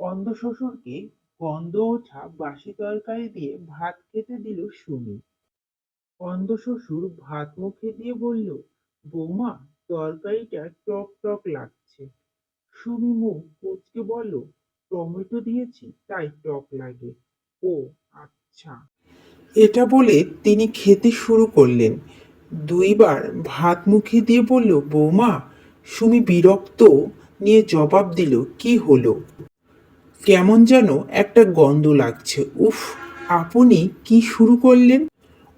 অন্ধ শ্বশুরকে গন্ধ ওঠা বাসি তরকারি দিয়ে ভাত খেতে দিল সুমি। অন্ধ শ্বশুর ভাত মুখে দিয়ে বলল, বৌমা, তরকারিটা টক টক লাগছে। সুমি মুখ কুচকে বলল, টমেটো দিয়েছি, তাই টক লাগে। ও আচ্ছা। এটা বলে তিনি খেতে শুরু করলেন। দুইবার ভাত মুখে দিয়ে বলল, বৌমা, সুমি বিরক্ত নিয়ে জবাব দিল, কি হলো? কেমন যেন একটা গন্ধ লাগছে। উফ, আপনি কি শুরু করলেন?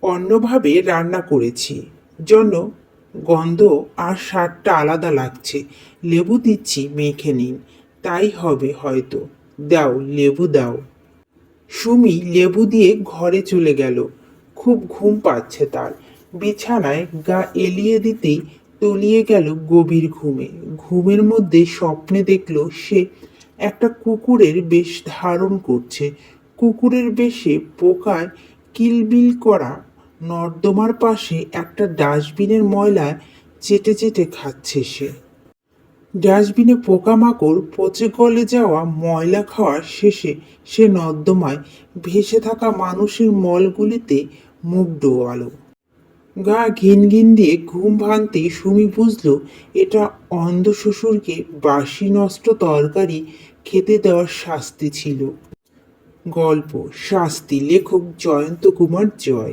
অন্যভাবে রান্না করেছি। জন্য গন্ধ আর স্বাদটা আলাদা লাগছে। লেবু দিচ্ছি, মেখে নিন। তাই হবে হয়তো। দাও, লেবু দাও। সুমি লেবু দিয়ে ঘরে চলে গেল। খুব ঘুম পাচ্ছে তার। বিছানায় গা এলিয়ে দিতেই তলিয়ে গেল গভীর ঘুমে। ঘুমের মধ্যে স্বপ্নে দেখল সে একটা কুকুরের বেশ ধারণ করছে। কুকুরের বেশে পোকায় কিলবিল করা নর্দমার পাশে একটা ডাস্টবিনের ময়লা চেটে চেটে খাচ্ছে সে। ডাস্টবিনে পোকামাকড় পচে গলে যাওয়া ময়লা খাওয়ার শেষে সে নর্দমায় ভেসে থাকা মানুষের মলগুলিতে মুখ ডোয়ালো গা ঘিন ঘিন দিয়ে ঘুম ভাঙতে সুমি বুঝল, এটা অন্ধ শ্বশুরকে বাসি নষ্ট তরকারি খেতে দেওয়ার শাস্তি ছিল। গল্প শাস্তি লেখক জয়ন্ত কুমার জয়।